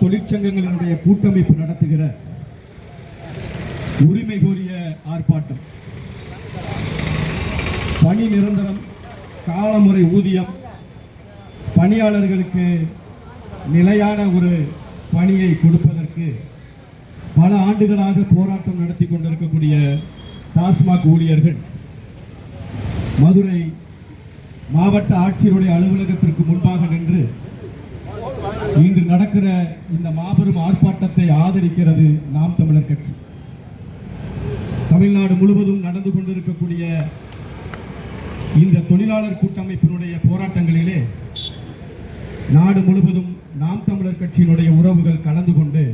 தொழிற்சங்கங்களினுடைய கூட்டமைப்பு நடத்துகிற உரிமை கோரிய ஆர்ப்பாட்டம். பணி நிரந்தரம் காலமுறை ஊதியம் பணியாளர்களுக்கு நிலையான ஒரு பணியை கொடுப்பதற்கு பல ஆண்டுகளாக போராட்டம் நடத்தி கொண்டிருக்கக்கூடிய டாஸ்மாக் ஊழியர்கள் மதுரை மாவட்ட ஆட்சியருடைய அலுவலகத்திற்கு முன்பாக நின்று நடக்கிற இந்த மாபெரும் ஆர்ப்பாட்டத்தை ஆதரிக்கிறது நாம் தமிழர் கட்சி. தமிழ்நாடு முழுவதும் நடந்து கொண்டிருக்கக்கூடிய இந்த தொழிலாளர் கூட்டமைப்பினுடைய போராட்டங்களிலே நாடு முழுவதும் நாம் தமிழர் கட்சியினுடைய உறவுகள் கலந்து கொண்டு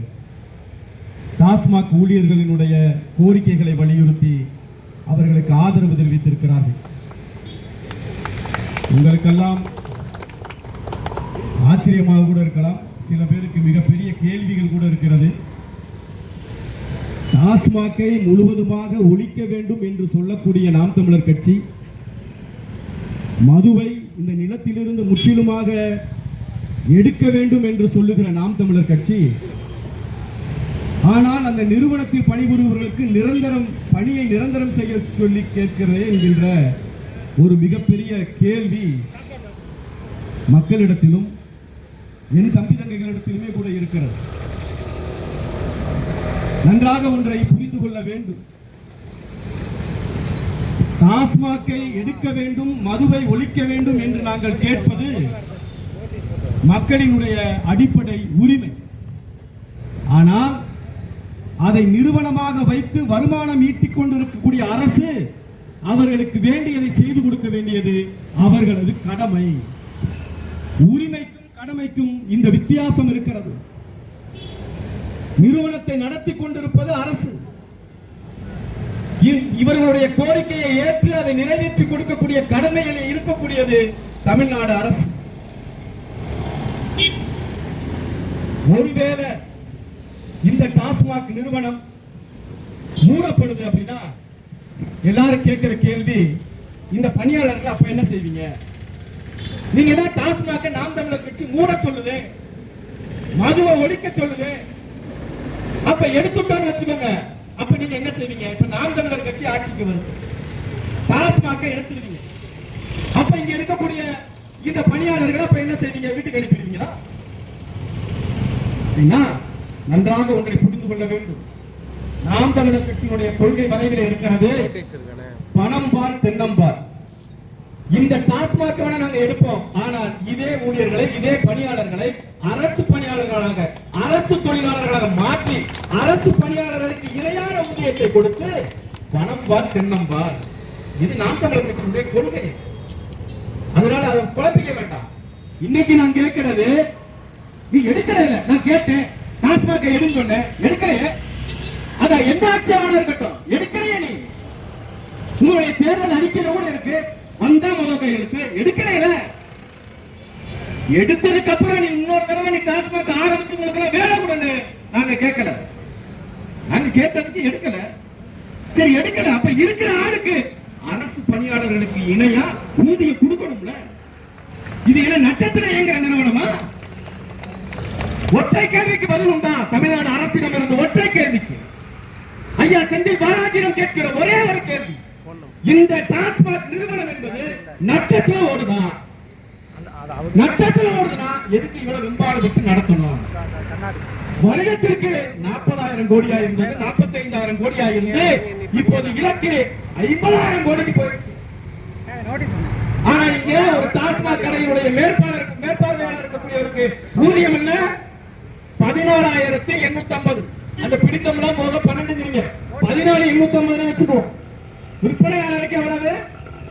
டாஸ்மாக் ஊழியர்களினுடைய கோரிக்கைகளை வலியுறுத்தி அவர்களுக்கு ஆதரவு தெரிவித்திருக்கிறார்கள். உங்களுக்கெல்லாம் ஆச்சரியமாக கூட இருக்கலாம். சில பேருக்கு மிகப்பெரிய கேள்விகள் கூட இருக்கிறது. டாஸ்மாகை முழுவதுமாக ஒழிக்க வேண்டும் என்று சொல்லக்கூடிய நாம் தமிழர் கட்சி மதுவை இந்த நிலத்திலிருந்து முற்றிலுமாக எடுக்க வேண்டும் என்று சொல்லுகிற நாம் தமிழர் கட்சி ஆனால் அந்த நிறுவனத்தில் பணிபுரிபவர்களுக்கு நிரந்தரம் பணியை நிரந்தரம் செய்ய சொல்லி கேட்கிறதே என்கின்ற ஒரு மிகப்பெரிய கேள்வி மக்களிடத்திலும் என் தம்பி தங்கைகளிடத்திலுமே கூட இருக்கிறது. நன்றாக ஒன்றை புரிந்து கொள்ள வேண்டும். டாஸ்மாகை எடுக்க வேண்டும் மதுவை ஒழிக்க வேண்டும் என்று நாங்கள் கேட்பது மக்களினுடைய அடிப்படை உரிமை. ஆனால் அதை நிறுவனமாக வைத்து வருமானம் ஈட்டிக் கொண்டிருக்கக்கூடிய அரசு அவர்களுக்கு வேண்டியதை செய்து கொடுக்க வேண்டியது அவர்களது கடமை. உரிமைக்கும் இந்த வித்தியாசம் இருக்கிறது. நிறுவனத்தை நடத்தி கொண்டிருப்பது அரசு. இவர்களுடைய கோரிக்கையை ஏற்று அதை நிறைவேற்றி கொடுக்கக்கூடிய கடமையில் இருக்கக்கூடியது தமிழ்நாடு அரசு. ஒருவேளை இந்த டாஸ்மாக் நிறுவனம் மூடப்படுது அப்படின்னா எல்லாரும் கேட்கிற கேள்வி இந்த பணியாளர்கள் அப்ப என்ன செய்வீங்க? நீங்க என்ன டாஸ்மாக நாம் தமிழர் கட்சி மூட சொல்லுது? மதுவை ஒழிக்க சொல்லுது? அப்ப எடுத்துட்டோம்னு வச்சுக்கோங்க. அப்ப நீங்க என்ன செய்வீங்க? இப்ப நாம் தமிழர் கட்சி ஆட்சிக்கு வருது. டாஸ்மாக எடுத்துருவீங்க. அப்ப இங்க இருக்கக்கூடிய இந்த பணியாளர்கள் அப்ப என்ன செய்வீங்க? வீட்டுக்கு அனுப்பிடுவீங்களா? நன்றாக ஒன்றை புரிந்து கொள்ள வேண்டும். நாம் தமிழர் கட்சியினுடைய கொள்கை வரைவில் இருக்கிறது பணம் பார் தென்னம் பார். இந்த டாஸ்மாக் வேணா நாங்க எடுப்போம். ஆனால் இதே ஊழியர்களை இதே பணியாளர்களை அரசு பணியாளர்களாக அரசு தொழிலாளர்களாக மாற்றி அரசு பணியாளர்களுக்கு இணையான ஊதியத்தை கொடுத்து பணம் பார் தென்னம் பார் இது நாம் தமிழர் கட்சியுடைய கொள்கை. அதனால அதை குழப்பிக்க வேண்டாம். இன்னைக்கு நான் கேட்கிறது நீ எடுக்கல இல்ல. நான் கேட்டேன். டாஸ்மாக எடுன்னு சொன்னேன். எடுக்கலையே. அதான் எந்த ஆட்சியாளர் இருக்கட்டும். எடுக்கலையே நீ. உங்களுடைய தேர்தல் அறிக்கையில கூட இருக்கு. வந்தா முதல் கையெழுத்து எடுக்கலையில எடுத்ததுக்கு அப்புறம் நீ இன்னொரு தடவை நீ டாஸ்மாக் ஆரம்பிச்சு உங்களுக்கு வேலை கொடுன்னு நாங்க கேட்கல. நாங்க கேட்டதுக்கு எடுக்கல. சரி எடுக்கல. அப்ப இருக்கிற ஆளுக்கு அரசு பணியாளர்களுக்கு இணையா ஊதியம் கொடுக்கணும்ல? இது என்ன நட்டத்தில் இயங்குற நிறுவனமா? ஒற்றை கேள்விக்கு பதில் உண்டா? தமிழ்நாடு அரசிடம் இருந்து ஒற்றை கேள்விக்கு. ஐயா செந்தில் பாலாஜியிடம் கேட்கிற ஒரே ஒரு கேள்வி. இந்த டாஸ்மாக் நிறுவனம் என்பது நட்டத்தில் ஓடுதா நட்டத்தில் ஓடுதுன்னா எதுக்கு இவ்வளவு வெம்பாடு நடத்தணும்? வருடத்திற்கு நாற்பதாயிரம் கோடியா இருந்தது நாற்பத்தைந்தாயிரம் கோடியா இருந்து இப்போது இலக்கு ஐம்பதாயிரம் கோடிக்கு போயிருக்கு. ஆனா இங்க ஒரு டாஸ்மாக் கடையினுடைய மேற்பாளர் மேற்பார்வையாளர் இருக்கக்கூடியவருக்கு ஊதியம் என்ன? பதினாறாயிரத்தி எண்ணூத்தி ஐம்பது அந்த பிடித்தம்லாம் போக பன்னெண்டு பதினாலு எண்ணூத்தி ஐம்பதுன்னு வச்சுக்குவோம். விற்பனையாளருக்கு எவ்வளவு?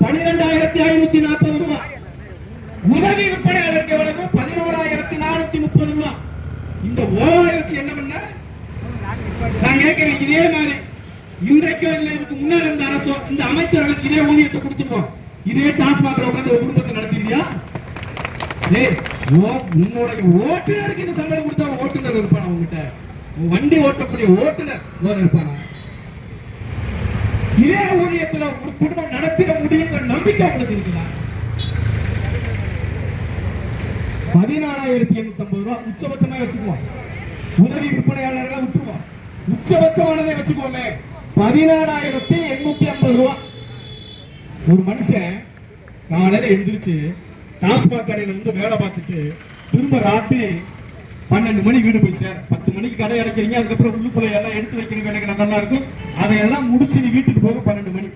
பன்னிரெண்டாயிரத்தி ஐநூத்தி நாற்பது ரூபாய் உதவி விற்பனையாளருக்கு எவ்வளவு? பதினோராயிரத்தி நானூத்தி முப்பது ரூபாய் இந்த ஓவாய் வச்சு என்ன பண்ண? நான் கேட்கிறேன் இதே மாதிரி. இன்றைக்கோ இல்லை இதுக்கு முன்னாடி இருந்த அரசோ இந்த அமைச்சர்களுக்கு இதே ஊதியத்தை கொடுத்துருக்கோம் இதே டாஸ்மாக்ல உட்காந்து குடும்பத்தை நடத்திருக்கியா ஓ- உன்னுடைய ஓட்டுநருக்கு இந்த சம்பளம் கொடுத்தா ஓட்டுநர் இருப்பான் உங்ககிட்ட வண்டி ஓட்டக்கூடிய ஓட்டுநர் இருப்பானா? இதே ஊதியத்துல ஒரு குடும்பம் நடத்திட முடியுங்கிற நம்பிக்கை உங்களுக்கு இருக்குதா? பதினாலாயிரத்தி எண்ணூத்தி ஐம்பது ரூபாய் உச்சபட்சமா வச்சுக்குவோம். உதவி விற்பனையாளர்கள் விட்டுருவோம். உச்சபட்சமானதை வச்சுக்கோமே பதினாலாயிரத்தி எண்ணூத்தி ஐம்பது ரூபாய் ஒரு மனுஷன் காலையில எந்திரிச்சு டாஸ்மாக் கடையில வந்து வேலை பார்த்துட்டு திரும்ப ராத்திரி பன்னெண்டு மணி வீடு போய் சேர. பத்து மணிக்கு கடை அடைக்கிறீங்க அதுக்கப்புறம் உள்ளுக்குள்ள எல்லாம் எடுத்து வைக்கிற எனக்கு நல்லா இருக்கும்? அதையெல்லாம் முடிச்சு நீ வீட்டுக்கு போக பன்னெண்டு மணி.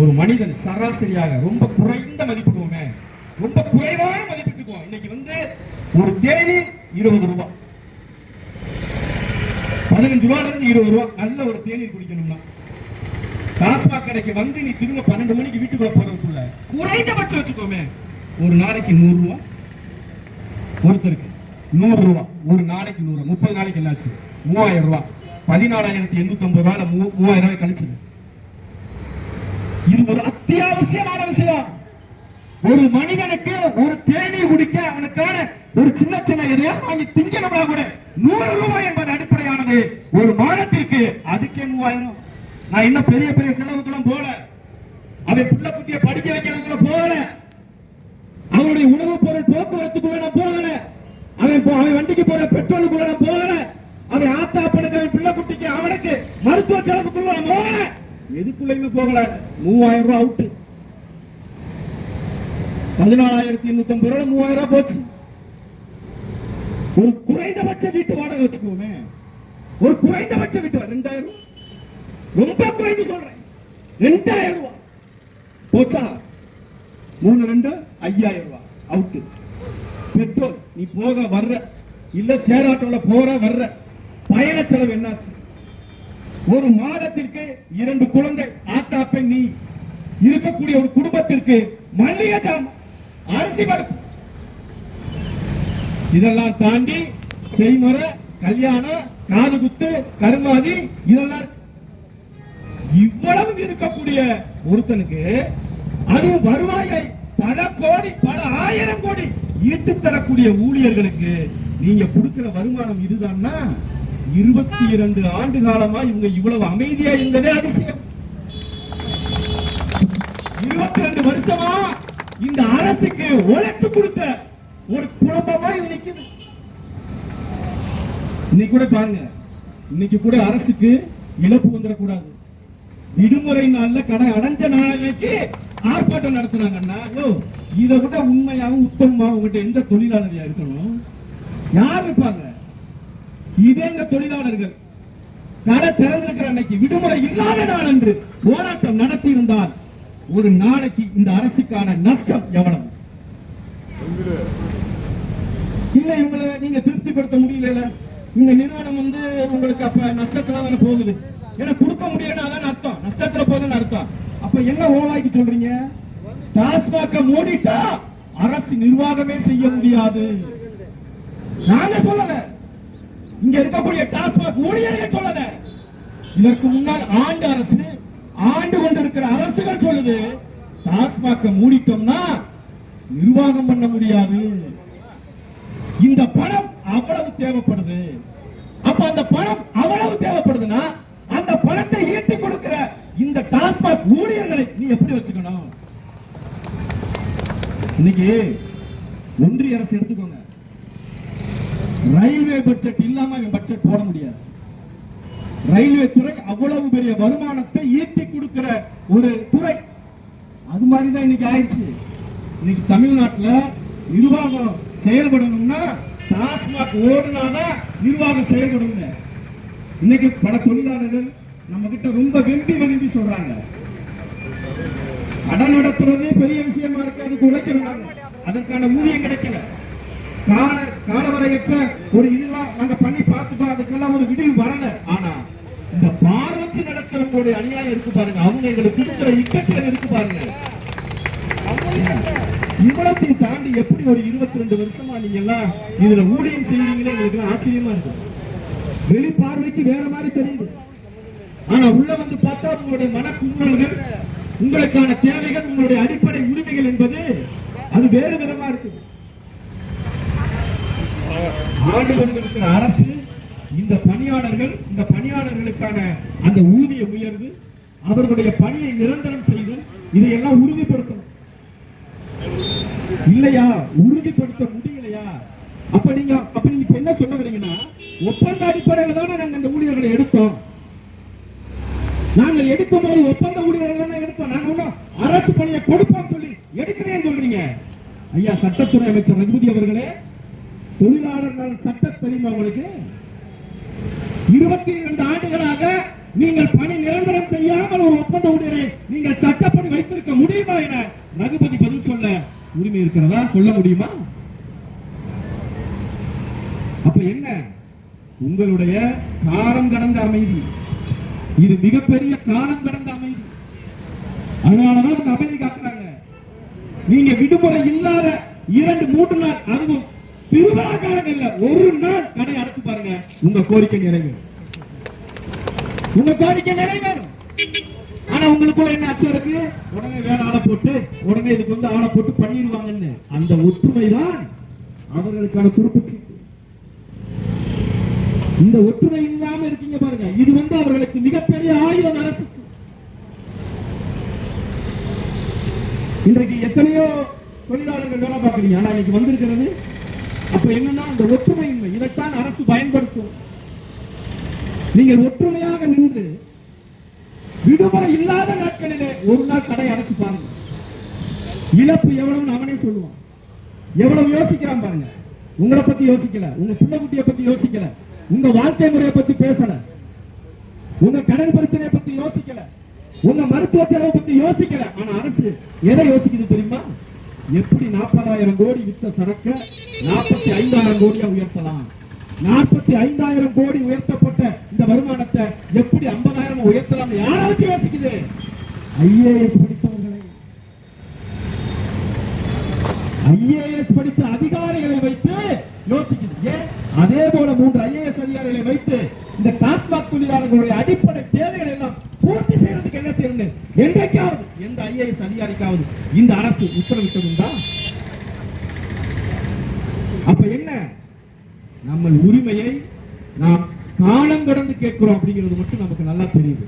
ஒரு மனிதன் சராசரியாக ரொம்ப குறைந்த மதிப்பிடுவோமே ரொம்ப குறைவான மதிப்பிட்டுக்குவோம் இன்னைக்கு வந்து ஒரு தேதி இருபது ரூபாய் பதினஞ்சு ரூபாயில இருந்து இருபது ரூபாய் நல்ல ஒரு தேநீர் குடிக்கணும்னா. டாஸ்மாக் கடைக்கு வந்து நீ திரும்ப பன்னெண்டு மணிக்கு வீட்டுக்குள்ள போறதுக்குள்ள குறைந்தபட்சம் வச்சுக்கோமே. ஒரு நாளைக்கு நூறு ரூபாய் ஒருத்தருக்கு. நூறு ரூபாய் ஒரு நாளைக்கு நூறு முப்பது நாளைக்கு என்னாச்சு? மூவாயிரம் ரூபாய் பதினாலாயிரத்தி எண்ணூத்தி ஐம்பது ரூபாயில மூ- மூவாயிரம் ரூபாய் கழிச்சது. இது ஒரு அத்தியாவசியமான விஷயம். ஒரு மனிதனுக்கு ஒரு தேநீர் குடிக்க அவனுக்கான ஒரு சின்ன சின்ன எதையாவது வாங்கி திங்கணும்னா கூட நூறு ரூபாய் என்பது அடிப்படையானது. ஒரு மாதத்திற்கு அதுக்கே மூவாயிரம். நான் இன்னும் பெரிய பெரிய செலவுக்கெல்லாம் போல அதை புள்ள குட்டிய படிக்க வைக்கிறதுக்குள்ள போகல. அவனுடைய உணவுப் பொருள் போக்குவரத்துக்குள்ள நான் போகல. அவன் போ- அவன் வண்டிக்கு போற பெட்ரோலுக்கு நான் போகல. அவன் ஆத்தாப்பனுக்கு அவன் பிள்ளை குட்டிக்கு அவனுக்கு மருத்துவ செலவுக்குள்ள நான் போகல. எதுக்குள்ளயுமே போகல. மூவாயிரம் ரூபாய் அவுட்டு பதினாலாயிரத்தி எண்ணூத்தி ஐம்பது ரூபாய் மூவாயிரம் ரூபாய் போச்சு. ஒரு குறைந்தபட்ச வீட்டு வாடகை வச்சுக்கோமே. ஒரு குறைந்தபட்ச வீட்டு ரெண்டாயிரம். ரூபாய் ரொம்ப குறைந்து சொல்றேன். ரெண்டாயிரம் ரூபாய். போச்சா? மூணு ரெண்டு ஐயாயிரம் ரூபாய். அவுட்டு பெட்ரோல் நீ போக வர்ற. இல்ல சேர் போற வர்ற. பயண செலவு என்னாச்சு? ஒரு மாதத்திற்கு இரண்டு குழந்தை ஆத்தா பெண் நீ இருக்கக்கூடிய ஒரு குடும்பத்திற்கு மல்லிகை அரிசி பருப்பு. இதெல்லாம் தாண்டி செய்முறை கல்யாணம் காது குத்து கருமாதி இதெல்லாம் இவ்வளவு இருக்கக்கூடிய ஒருத்தனுக்கு அது வருவாயை பல கோடி பல ஆயிரம் கோடி. ஈட்டு தரக்கூடிய ஊழியர்களுக்கு நீங்க கொடுக்கிற வருமானம் இதுதான்னா இருபத்தி இரண்டு ஆண்டு காலமா இவங்க இவ்வளவு அமைதியா இருந்ததே அதிசயம். இருபத்தி ரெண்டு வருஷமா இந்த அரசுக்கு உழைச்சு கொடுத்த ஒரு குழப்பமா இது நிக்குது. இன்னைக்கு கூட பாருங்க இன்னைக்கு கூட அரசுக்கு இழப்பு வந்துடக்கூடாது. விடுமுறை நாள்ல கடை அடைஞ்ச நாளைக்கு ஆர்ப்பாட்டம் நடத்துனாங்கன்னா யோ இதை விட உண்மையாவும் உத்தமமாக உங்கள்கிட்ட எந்த தொழிலாளரியா இருக்கணும்? யார் இருப்பாங்க? இதே இந்த தொழிலாளர்கள். கடை திறந்திருக்கிற அன்னைக்கு விடுமுறை இல்லாத நாள் என்று போராட்டம் நடத்தி இருந்தால் ஒரு நாளைக்கு இந்த அரசுக்கான நஷ்டம் எவ்வளவு? இல்ல இவங்களை நீங்க திருப்திப்படுத்த முடியல இந்த நிறுவனம் வந்து உங்களுக்கு அப்ப நஷ்டத்துல தானே போகுது. ஏன்னா கொடுக்க முடியலன்னா அதான் அர்த்தம். நஷ்டத்துல போகுதுன்னு அர்த்தம். அப்ப என்ன ஓவாய்க்கு சொல்றீங்க? டாஸ்மாக மூடிட்டா அரசு நிர்வாகமே செய்ய முடியாது. நாங்க சொல்லல. இங்க இருக்கக்கூடிய டாஸ்மாக் ஊழியர்கள் சொல்லல. இதற்கு முன்னால் ஆண்டு அரசு ஆண்டு கொண்டிருக்கிற அரசுகள் சொல்லுது டாஸ்மாக மூடிட்டோம்னா நிர்வாகம் பண்ண முடியாது. இந்த பணம் அவ்வளவு தேவைப்படுது. அப்ப அந்த பணம் அவ்வளவு தேவைப்படுதுன்னா அந்த பணத்தை ஈட்டி கொடுக்கிற இந்த டாஸ்மாக் ஊழியர்களை நீ எப்படி வச்சுக்கணும்? இன்னைக்கு ஒன்றிய அரசு எடுத்துக்கோங்க. ரயில்வே பட்ஜெட் இல்லாம இவன் பட்ஜெட் போட முடியாது. ரயில்வே துறை அவ்வளவு பெரிய வருமானத்தை ஈட்டி கொடுக்கிற ஒரு துறை. அது மாதிரி தான் இன்னைக்கு ஆயிடுச்சு. இன்னைக்கு தமிழ்நாட்டில் நிர்வாகம் செயல்படணும்னா டாஸ்மாக் ஓடுனாதான் நிர்வாகம் செயல்படுங்க. இன்னைக்கு பல தொழிலாளர்கள் நம்ம கிட்ட ரொம்ப வெம்பி வெம்பி சொல்றாங்க. கடன் நடத்துறது பெரிய விஷயமா இருக்கு அதுக்கு உழைக்கிறாங்க அதற்கான ஊதியம் கிடைக்கல. கால காலவரையற்ற ஒரு இதெல்லாம் நாங்க பண்ணி பார்த்துட்டோம் அதுக்கெல்லாம் ஒரு விடிவு வரல. ஆனா இந்த பார் வச்சு நடத்துறவங்களுடைய அநியாயம் இருக்கு பாருங்க. அவங்க எங்களுக்கு கொடுக்குற இக்கட்டுகள் இருக்கு பாருங்க. இவ்வளத்தையும் தாண்டி எப்படி ஒரு இருபத்தி ரெண்டு வருஷமா நீங்க எல்லாம் இதுல ஊழியம் செய்வீங்களே எங்களுக்கு ஆச்சரியமா இருக்கு. வெளி பார்வைக்கு வேற மாதிரி தெரியுது. ஆனா உள்ள வந்து பார்த்தா உங்களுடைய மனக்குமுறல்கள் உங்களுக்கான தேவைகள் உங்களுடைய அடிப்படை உரிமைகள் என்பது அது வேறு விதமா இருக்குது. ஆண்டு கொண்டிருக்கிற அரசு இந்த பணியாளர்கள் இந்த பணியாளர்களுக்கான அந்த ஊதிய உயர்வு அவர்களுடைய பணியை நிரந்தரம் செய்து இதையெல்லாம் உறுதிப்படுத்தணும். இல்லையா? உறுதிப்படுத்த முடியலையா? அப்ப நீங்க அப்ப நீங்க இப்ப என்ன சொல்ல வரீங்கன்னா ஒப்பந்த அடிப்படையில் தானே நாங்க அந்த ஊழியர்களை எடுத்தோம். நாங்கள் எடுக்கும் போது ஒப்பந்த ஊழியர்கள் எடுத்தோம். நாங்க ஒன்றும் அரசு பணியை கொடுப்போம் சொல்லி எடுக்கிறேன்னு சொல்றீங்க. ஐயா சட்டத்துறை அமைச்சர் ரகுபதி அவர்களே தொழிலாளர் சட்ட தெரியுமா உங்களுக்கு? இருபத்தி இரண்டு ஆண்டுகளாக நீங்கள் பணி நிரந்தரம் செய்யாமல் ஒரு ஒப்பந்த ஊழியரை நீங்கள் சட்டப்படி வைத்திருக்க முடியுமா என ரகுபதி பதில் சொல்ல உரிமை இருக்கிறதா? சொல்ல முடியுமா? அப்ப என்ன? உங்களுடைய காலம் கடந்த அமைதி. இது மிகப்பெரிய காலம் கடந்த அமைதி. அதனாலதான் இந்த அமைதி காக்குறாங்க நீங்க விடுமுறை இல்லாத இரண்டு மூன்று நாள் அதுவும் திருவிழா காலங்கள்ல ஒரு நாள் கடை அடைச்சு பாருங்க. உங்க கோரிக்கை நிறைவேறும். உங்க கோரிக்கை நிறைவேறும். ஆனா உங்களுக்குள்ள என்ன அச்சம் இருக்கு? உடனே வேற ஆளை போட்டு உடனே இதுக்கு வந்து ஆளை போட்டு பண்ணிடுவாங்கன்னு. அந்த ஒற்றுமை தான் அவர்களுக்கான துருப்புச்சீட்டு இந்த ஒற்றுமை இல்லாம இருக்கீங்க பாருங்க. இது வந்து அவர்களுக்கு மிகப்பெரிய ஆயுதம் அரசுக்கு இன்றைக்கு எத்தனையோ தொழிலாளர்கள் வேலை பார்க்குறீங்க. ஆனா இன்னைக்கு வந்திருக்கிறது. அப்ப என்னன்னா அந்த ஒற்றுமையின்மை இதைத்தான் அரசு பயன்படுத்தும். நீங்கள் ஒற்றுமையாக நின்று விடுமுறை இல்லாத நாட்களிலே ஒரு நாள் கடை அடைச்சு பாருங்க. இழப்பு எவ்வளவுன்னு அவனே சொல்லுவான். எவ்வளவு யோசிக்கிறான் பாருங்க. உங்களை பத்தி யோசிக்கல. உங்க பிள்ளை குட்டியை பத்தி யோசிக்கல. உங்க வாழ்க்கை முறையை பத்தி பேசல. உங்க கடன் பிரச்சனையை பத்தி யோசிக்கல. உங்க மருத்துவ செலவை பத்தி யோசிக்கல. ஆனா அரசு எதை யோசிக்குது தெரியுமா? எப்படி நாற்பதாயிரம் கோடி வித்த சரக்க நாற்பத்தி ஐந்தாயிரம் கோடியா உயர்த்தலாம்? நாற்பத்தி ஐந்தாயிரம் கோடி உயர்த்தப்பட்ட இந்த வருமானத்தை எப்படி ஐம்பதாயிரம் உயர்த்தலாம் யாரை வச்சு யோசிக்குது? ஐஏஎஸ் படித்தவர்களை. ஐஏஎஸ் படித்த அதிகாரிகளை வைத்து யோசிக்குது. அதே போல மூன்று ஐஏஎஸ் அதிகாரிகளை வைத்து இந்த டாஸ்மாக் தொழிலாளர்களுடைய அடிப்படை தேவைகள் எல்லாம் பூர்த்தி செய்யறதுக்கு என்ன செய்யணும் என்றைக்காவது எந்த ஐஏஎஸ் அதிகாரிக்காவது இந்த அரசு உத்தரவிட்டதுண்டா? அப்ப என்ன? நம்ம உரிமையை நாம் காலம் கடந்து கேட்கிறோம் அப்படிங்கிறது மட்டும் நமக்கு நல்லா தெரியுது.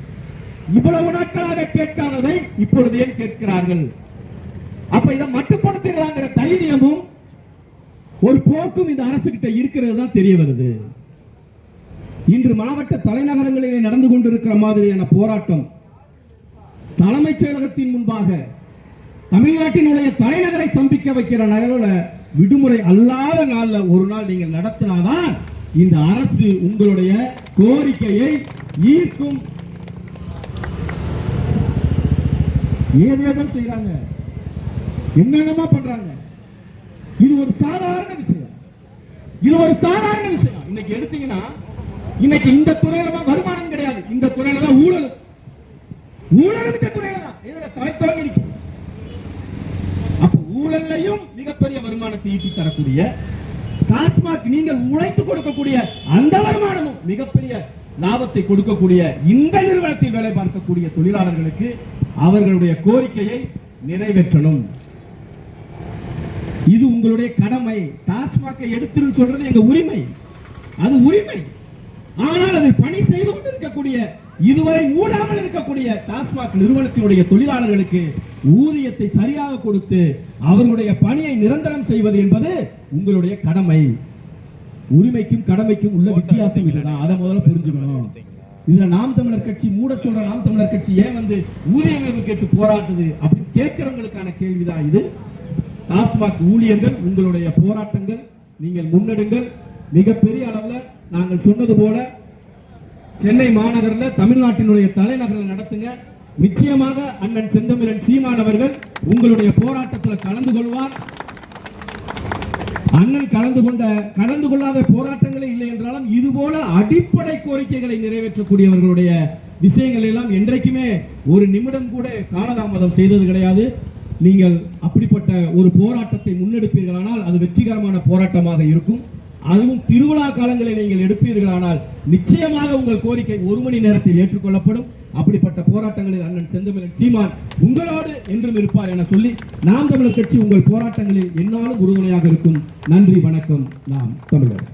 இவ்வளவு நாட்களாக கேட்காததை இப்பொழுது ஏன் கேட்கிறார்கள்? அப்ப இதை மட்டுப்படுத்திடலாங்கிற தைரியமும் ஒரு போக்கும் இந்த அரசு கிட்ட இருக்கிறது தான் தெரிய வருது. இன்று மாவட்ட தலைநகரங்களிலே நடந்து கொண்டிருக்கிற மாதிரியான போராட்டம் தலைமைச் செயலகத்தின் முன்பாக தமிழ்நாட்டினுடைய தலைநகரை சம்பிக்க வைக்கிற நகரோட விடுமுறை அல்லாத நாளில் ஒரு நாள் நீங்கள் நடத்தினாதான் இந்த அரசு உங்களுடைய கோரிக்கையை ஈர்க்கும். ஏதேதோ செய்யறாங்க என்னென்னமா பண்றாங்க. இது ஒரு சாதாரண விஷயம். இது ஒரு சாதாரண விஷயம். இன்னைக்கு எடுத்தீங்கன்னா இன்னைக்கு இந்த துறையில தான் வருமானம் கிடையாது. இந்த துறையில தான் ஊழல். ஊழல் இந்த துறையில தான். இதுல தலைத்தோங்கி நிற்கும். அப்ப ஊழல்லையும் மிகப்பெரிய வருமானத்தை ஈட்டி தரக்கூடிய டாஸ்மாக் நீங்கள் உழைத்து கொடுக்கக்கூடிய அந்த வருமானமும் மிகப்பெரிய லாபத்தை கொடுக்கக்கூடிய இந்த நிறுவனத்தில் வேலை பார்க்கக்கூடிய தொழிலாளர்களுக்கு அவர்களுடைய கோரிக்கையை நிறைவேற்றணும். இது உங்களுடைய கடமை. டாஸ்மாக்கை எடுத்துன்னு சொல்றது எங்க உரிமை. அது உரிமை. ஆனால் அதை பணி செய்து கொண்டிருக்கக்கூடிய இதுவரை மூடாமல் இருக்கக்கூடிய டாஸ்மாக் நிறுவனத்தினுடைய தொழிலாளர்களுக்கு ஊதியத்தை சரியாக கொடுத்து அவர்களுடைய பணியை நிரந்தரம் செய்வது என்பது உங்களுடைய கடமை. உரிமைக்கும் கடமைக்கும் உள்ள வித்தியாசம் இதுதான் அதை முதல்ல புரிஞ்சுக்கணும். இதுல நாம் தமிழர் கட்சி மூட சொல்ற நாம் தமிழர் கட்சி ஏன் வந்து ஊதிய உயர்வு கேட்டு போராட்டுது அப்படின்னு கேட்கிறவங்களுக்கான கேள்விதான் இது. டாஸ்மாக் ஊழியர்கள் உங்களுடைய போராட்டங்கள் நீங்கள் முன்னெடுங்கள். மிகப்பெரிய அளவில் நாங்கள் சொன்னது போல சென்னை மாநகரில் தமிழ்நாட்டினுடைய தலைநகரில் நடத்துங்க. நிச்சயமாக அண்ணன் செந்தமிழன் சீமான் அவர்கள் உங்களுடைய போராட்டத்தில் கலந்து கொள்வார். அண்ணன் கலந்து கொண்ட கலந்து கொள்ளாத போராட்டங்களே இல்லை என்றாலும் இது போல அடிப்படை கோரிக்கைகளை நிறைவேற்றக்கூடியவர்களுடைய விஷயங்கள் எல்லாம் என்றைக்குமே ஒரு நிமிடம் கூட காலதாமதம் செய்தது கிடையாது. நீங்கள் அப்படிப்பட்ட ஒரு போராட்டத்தை முன்னெடுப்பீர்களானால் அது வெற்றிகரமான போராட்டமாக இருக்கும். அதுவும் திருவிழா காலங்களில் நீங்கள் எடுப்பீர்களானால் நிச்சயமாக உங்கள் கோரிக்கை ஒரு மணி நேரத்தில் ஏற்றுக்கொள்ளப்படும். அப்படிப்பட்ட போராட்டங்களில் அண்ணன் செந்தமிழன் சீமான் உங்களோடு என்றும் இருப்பார் என சொல்லி நாம் தமிழர் கட்சி உங்கள் போராட்டங்களில் என்னாலும் உறுதுணையாக இருக்கும். நன்றி வணக்கம். நாம் தமிழர்.